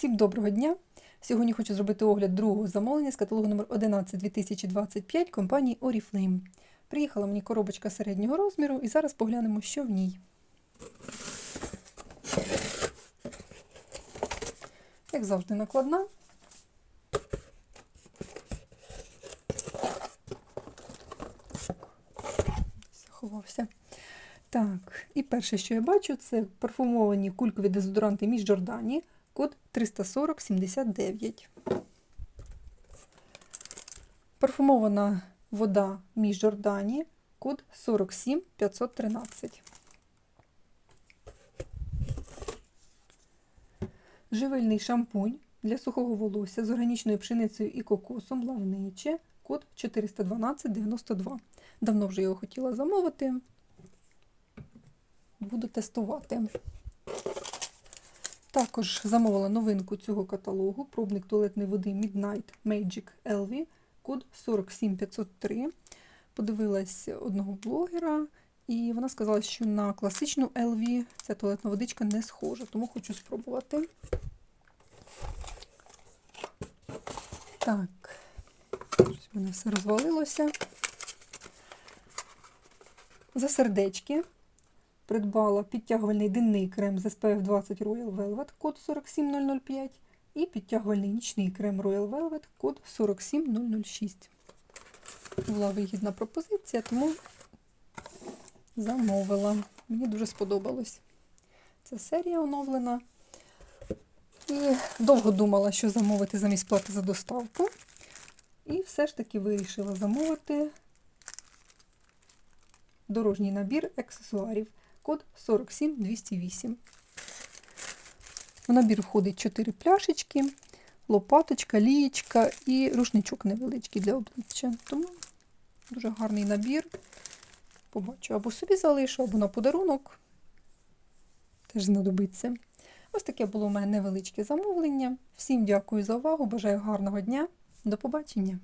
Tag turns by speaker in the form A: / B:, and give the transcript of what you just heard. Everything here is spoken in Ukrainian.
A: Всім доброго дня! Сьогодні хочу зробити огляд другого замовлення з каталогу номер 11 2025 компанії Oriflame. Приїхала мені коробочка середнього розміру і зараз поглянемо, що в ній. Як завжди, накладна. Заховався. Так, і перше, що я бачу, це парфумовані кулькові дезодоранти між Джордані, код 34079. Парфумована вода між Джордані, код 47513. Живильний шампунь для сухого волосся з органічною пшеницею і кокосом лавниче, код 41292. Давно вже його хотіла замовити. Буду тестувати. Також замовила новинку цього каталогу пробник туалетної води Midnight Magic LV, код 47503. Подивилась одного блогера, і вона сказала, що на класичну LV ця туалетна водичка не схожа, тому хочу спробувати. Так, в мене все розвалилося. За сердечки придбала підтягувальний денний крем з SPF 20 Royal Velvet, код 47005, і підтягувальний нічний крем Royal Velvet, код 47006. Була вигідна пропозиція, тому замовила. Мені дуже сподобалось. Ця серія оновлена. І довго думала, що замовити замість плати за доставку. І все ж таки вирішила замовити дорожній набір аксесуарів код 47208. В набір входить 4 пляшечки, лопаточка, лієчка і рушничок невеличкий для обличчя. Тому дуже гарний набір. Побачу, або собі залишу, або на подарунок. Теж знадобиться. Ось таке було у мене невеличке замовлення. Всім дякую за увагу, бажаю гарного дня. До побачення!